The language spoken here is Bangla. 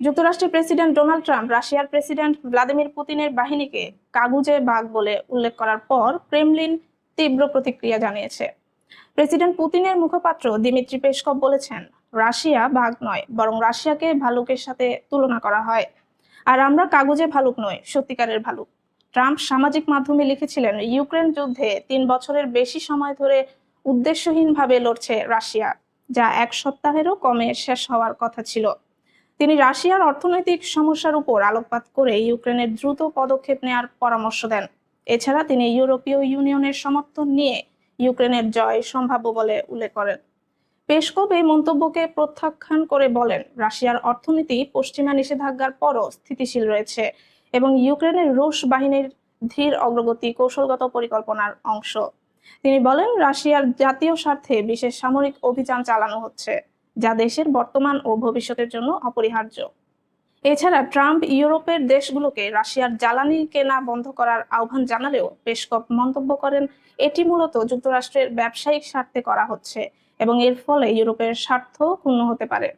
যুক্তরাষ্ট্রের প্রেসিডেন্ট ডোনাল্ড ট্রাম্প রাশিয়ার প্রেসিডেন্ট ভ্লাদিমির পুতিনের বাহিনীকে কাগুজে বাঘ বলে উল্লেখ করার পর ক্রেমলিন তীব্র প্রতিক্রিয়া জানিয়েছে। প্রেসিডেন্ট পুতিনের মুখপাত্র দিমিত্রি পেসকভ বলেছেন, রাশিয়া বাঘ নয়, বরং রাশিয়াকে ভালুকের সাথে তুলনা করা হয়। আর আমরা কাগুজে ভালুক নয় সত্যিকারের ভালুক। ট্রাম্প সামাজিক মাধ্যমে লিখেছিলেন, ইউক্রেন যুদ্ধে তিন বছরের বেশি সময় ধরে উদ্দেশ্যহীনভাবে লড়ছে রাশিয়া, যা এক সপ্তাহেরও কমে শেষ হওয়ার কথা ছিল। তিনি রাশিয়ার অর্থনৈতিক সমস্যার উপর আলোকপাত করে ইউক্রেনের দ্রুত পদক্ষেপ নেওয়ার পরামর্শ দেন। এছাড়া তিনি ইউরোপীয় ইউনিয়নের সমর্থন নিয়ে ইউক্রেনের জয় সম্ভাব্য বলে উল্লেখ করেন। পেসকভ এই মন্তব্যকে প্রত্যাখ্যান করে বলেন, রাশিয়ার অর্থনীতি পশ্চিমা নিষেধাজ্ঞার পরও স্থিতিশীল রয়েছে এবং ইউক্রেনের রুশ বাহিনীর ধীর অগ্রগতি কৌশলগত পরিকল্পনার অংশ। তিনি বলেন, রাশিয়ার জাতীয় স্বার্থে বিশেষ সামরিক অভিযান চালানো হচ্ছে। যা দেশের বর্তমান ও ভবিষ্যতের জন্য অপরিহার্য। এছাড়া ট্রাম্প ইউরোপের দেশগুলোকে রাশিয়ার জ্বালানি কেনা বন্ধ করার আহ্বান জানালেও পেশকপ মন্তব্য করেন। এটি মূলত যুক্তরাষ্ট্রের ব্যবসায়িক স্বার্থে করা হচ্ছে এবং এর ফলে ইউরোপের স্বার্থ ক্ষুণ্ণ হতে পারে।